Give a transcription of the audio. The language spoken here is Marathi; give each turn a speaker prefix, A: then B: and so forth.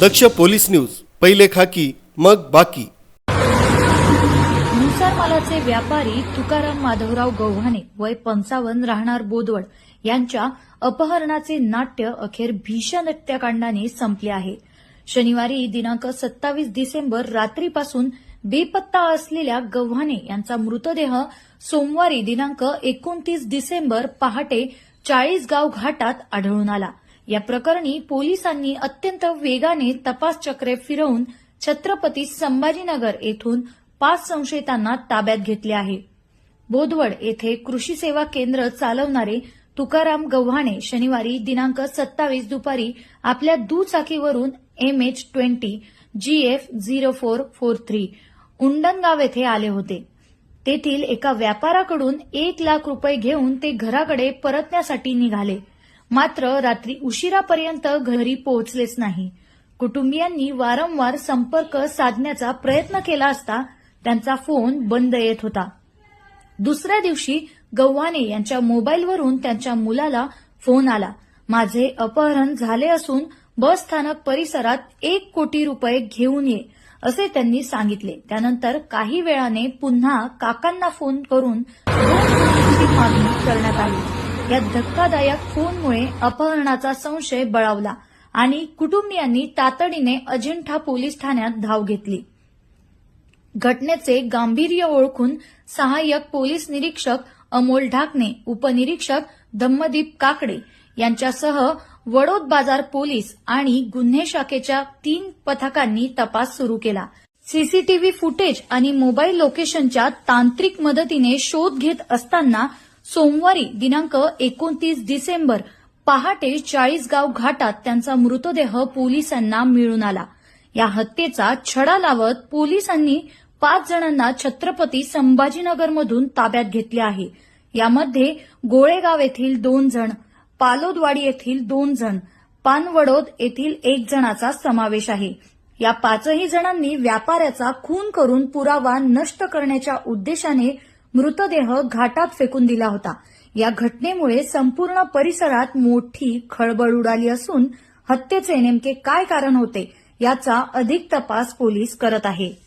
A: दक्ष पोलीस न्यूज पहिले खाकी मग बाकी.
B: मुसार मालाचे व्यापारी तुकाराम माधवराव गव्हाणे वय पंचावन्न राहणार बोदवड यांच्या अपहरणाचे नाट्य अखेर भीषण हत्याकांडाने संपले आहे. शनिवारी दिनांक सत्तावीस डिसेंबर रात्रीपासून बेपत्ता असलेल्या गव्हाणे यांचा मृतदेह सोमवारी दिनांक एकोणतीस डिसेंबर पहाटे चाळीसगाव घाटात आढळून आला. या प्रकरणी पोलिसांनी अत्यंत वेगाने तपास चक्रे फिरवून छत्रपती संभाजीनगर येथून पाच संशयितांना ताब्यात घेतले आहे. बोदवड येथे कृषी सेवा केंद्र चालवणारे तुकाराम गव्हाणे शनिवारी दिनांक सत्तावीस दुपारी आपल्या दुचाकीवरून M H twenty G F zero four four three Undangaon येथे आले होते. तेथील एका व्यापाराकडून एक लाख रुपये घेऊन ते घराकडे परतण्यासाठी निघाले. मात्र रात्री उशिरापर्यंत घरी पोहोचलेच नाही. कुटुंबियांनी वारंवार संपर्क साधण्याचा प्रयत्न केला असता त्यांचा फोन बंद येत होता. दुसऱ्या दिवशी गव्हाणे यांच्या मोबाईलवरून त्यांच्या मुलाला फोन आला. माझे अपहरण झाले असून बस स्थानक परिसरात एक कोटी रुपये घेऊन ये असे त्यांनी सांगितले. त्यानंतर काही वेळाने पुन्हा काकांना फोन करून दोन कोटींची मागणी करण्यात आली. या धक्कादायक फोनमुळे अपहरणाचा संशय बळावला आणि कुटुंबियांनी तातडीने अजिंठा पोलीस ठाण्यात धाव घेतली. घटनेचे गांभीर्य ओळखून सहाय्यक पोलीस निरीक्षक अमोल ढाकणे उपनिरीक्षक धम्मदीप काकडे यांच्यासह वडोद बाजार पोलीस आणि गुन्हे शाखेच्या तीन पथकांनी तपास सुरू केला. सीसीटीव्ही फुटेज आणि मोबाईल लोकेशनच्या तांत्रिक मदतीने शोध घेत असताना सोमवारी दिनांक एकोणतीस डिसेंबर पहाटे चाळीसगाव घाटात त्यांचा मृतदेह पोलिसांना मिळून आला. या हत्येचा छडा लावत पोलिसांनी पाच जणांना छत्रपती संभाजीनगरमधून ताब्यात घेतले आहे. यामध्ये गोळेगाव येथील दोन जण पालोदवाडी येथील दोन जण पानवडोद येथील एक जणाचा समावेश आहे. या पाचही जणांनी व्यापाऱ्याचा खून करून पुरावा नष्ट करण्याच्या उद्देशाने मृतदेह घाटात फेकून दिला होता. या घटनेमुळे संपूर्ण परिसरात मोठी खळबळ उडाली असून हत्येचे नेमके काय कारण होते याचा अधिक तपास पोलीस करत आहे.